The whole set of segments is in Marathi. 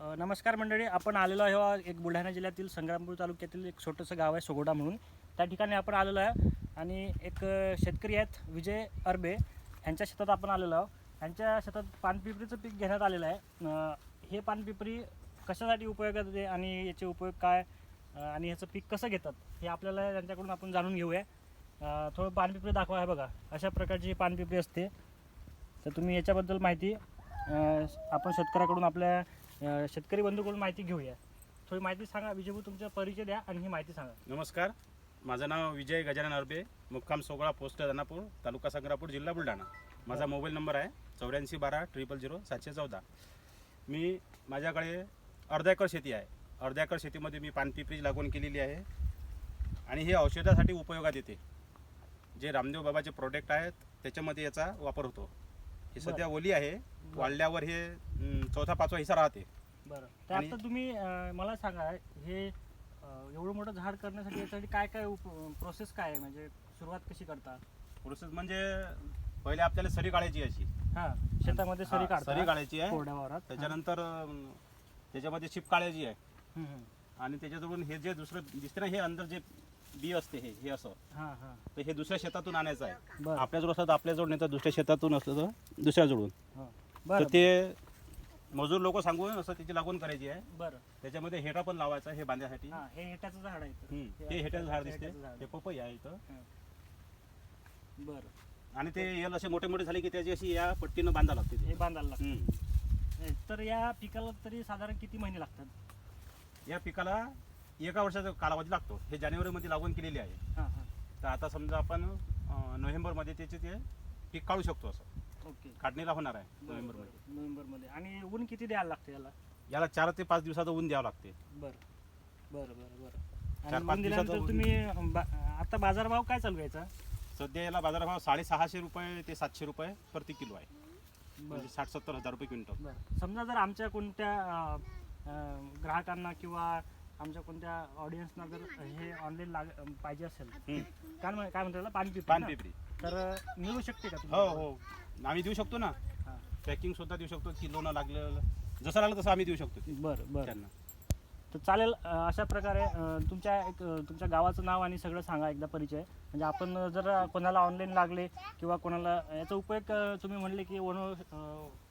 नमस्कार मंडळी आपण आलेलो आहे एक बुलढाणा जिल्ह्यातील संग्रामपूर तालुक्यातील एक छोटंसं गाव आहे सोगोडा म्हणून. त्या ठिकाणी आपण आलेलो आहे आणि एक शेतकरी आहेत विजय अरबे. यांच्या शेतात आपण आलेलो आहोत. यांच्या शेतात पानपिपरीचं पीक घेण्यात आलेलं आहे. हे पानपिपरी कशासाठी उपयोगात येते आणि याचे उपयोग काय? आणि ह्याचं पीक कसं घेतात? हे आपल्याला त्यांच्याकडून आपण जाणून घेऊया. थोडं पानपिपरी दाखवा आहे बघा. अशा प्रकारची पानपिपरी असते. तर तुम्ही याच्याबद्दल माहिती आपण शेतकऱ्याकडून आपल्या अ, शेतकरी बंधूकडून माहिती घेऊया. थोडी माहिती सांगा विजयभू तुमचा परिचय द्या आणि ही माहिती सांगा. नमस्कार. माझं नाव विजय गजानन अरबे मुक्काम सोगळा पोस्ट दानापूर तालुका संग्रापूर जिल्हा बुलढाणा. माझा मोबाईल नंबर आहे चौऱ्याऐंशी बारा ट्रिपल झिरो सातशे चौदा. मी माझ्याकडे अर्धा एकर शेती आहे. अर्धा एकर शेतीमध्ये मी पानपिपरी लागवण केलेली आहे. आणि हे औषधासाठी उपयोगात येते. जे रामदेव बाबाचे प्रोडक्ट आहेत त्याच्यामध्ये याचा वापर होतो. हे सध्या ओली आहे. वाढल्यावर हे अं, चौथा पाचवा हिस्सा राहते. बरं. तर आणि- आता तुम्ही अ, मला सांगा हे अ, एवढं मोठं झाड करण्यासाठी यासाठी काय काय प्रोसेस काय आहे? म्हणजे सुरुवात कशी करता? प्रोसेस म्हणजे पहिले आपल्याला सरी काढायची अशी. हां शेतामध्ये सरी हा, काढता सरी काढायची आहे. कोरड्या वावरात त्याच्यानंतर अं, त्याच्यामध्ये चिप काढायची आहे. आणि त्याच्याजवळून हे जे दुसरं दिसते ना हे अंदर जे बी असते हे हे असं. हां हां. तर हे दुसऱ्या शेतातून आणायचं आहे. बरं. आपल्याजवळ असलं तर आपल्याजवळ नाही तर दुसऱ्या शेतातून असलं तर दुसऱ्याजवळून हां. तर बरं. ते मजूर लोक सांगून असं त्याची लागवण करायची आहे. बरं. त्याच्यामध्ये हेटा पण लावायचा हे बांधण्यासाठी. हां हे हेटाचं झाड आहे इथं. हम्म. ते हेट्याचं झाड दिसते झाड. हे पपई आहे इथं. बरं. आणि ते यल असे मोठे मोठे झाले की त्याची अशी या पट्टीनं बांधा लागते हे. बांधायला लागतं. तर या पिकाला तरी साधारण किती महिने लागतात? या पिकाला एका वर्षाचा कालावधी लागतो. हे जानेवारीमध्ये लागवण केलेली आहे. हां हां. तर आता समजा आपण अं, नोव्हेंबरमध्ये त्याचे ते पीक काढू शकतो असं. ओके. काढणीला होणार आहे नोव्हेंबरमध्ये. नोव्हेंबरमध्ये. आणि ऊन किती द्यायला लागते याला? याला चार ते पाच दिवसाचं ऊन द्यावं लागते. बरं. बरं बरं बरं. चार आणि पाच ऊन दिवसाचं दिल्यानंतर ऊन. तुम्ही बा- आता बाजारभाव काय चालू आहे याचा? सध्या याला बाजारभाव साडेसहाशे रुपये ते सातशे रुपये प्रति किलो आहे. म्हणजे साठ सत्तर हजार रुपये क्विंटल. बरं. समजा जर आमच्या कोणत्या अं, अं, ग्राहकांना किंवा आमच्या कोणत्या ऑडियन्सना जर हे ऑनलाईन लाग पाहिजे असेल. काय म्हण- काय म्हणतात पाणी पानपिपरी. तर मिळू शकते का हो तुम्हाला? हो. आम्ही देऊ शकतो ना. हां. पॅकिंग सुद्धा देऊ शकतो किलोनं लागलं जसं लागलं तसं आम्ही देऊ शकतो. बरं बरं. त्यांना. तर चालेल अशा प्रकारे तुमच्या एक तुमच्या गावाचं नाव आणि सगळं सांगा एकदा परिचय. म्हणजे आपण जर कोणाला ऑनलाईन लागले किंवा कोणाला याचा उपयोग तुम्ही म्हणले की वन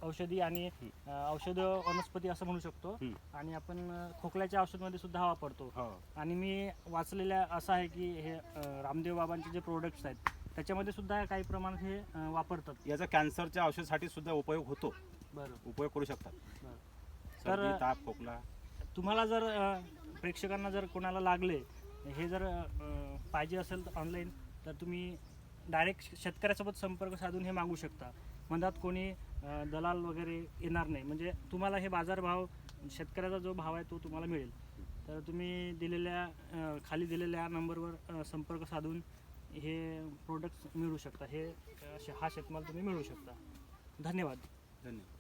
औषधी आणि औषध वनस्पती असं म्हणू शकतो. आणि आपण खोकल्याच्या औषधमध्ये सुद्धा वापरतो. हो. आणि मी वाचलेल्या असं आहे की हे रामदेव बाबांचे जे प्रोडक्ट्स आहेत त्याच्यामध्ये सुद्धा काही प्रमाणात हे वापरतात. याचा कॅन्सरच्या औषधासाठी सुद्धा उपयोग होतो. बरं. उपयोग करू शकतात. तर- ताप खोकला. तुम्हाला जर प्रेक्षकांना जर कोणाला लागले हे जर पाहिजे असेल तर ऑनलाईन तर तुम्ही डायरेक्ट शेतकऱ्यासोबत संपर्क साधून हे मागू शकता. मधात कोणी दलाल वगैरे येणार नाही. म्हणजे तुम्हाला हे बाजारभाव शेतकऱ्याचा जो भाव आहे तो तुम्हाला मिळेल. तर तुम्ही दिलेल्या खाली दिलेल्या नंबरवर संपर्क साधून हे प्रोडक्ट्स मिळू शकता. हे हा शेतमाल तुम्ही मिळू शकता. धन्यवाद. धन्यवाद.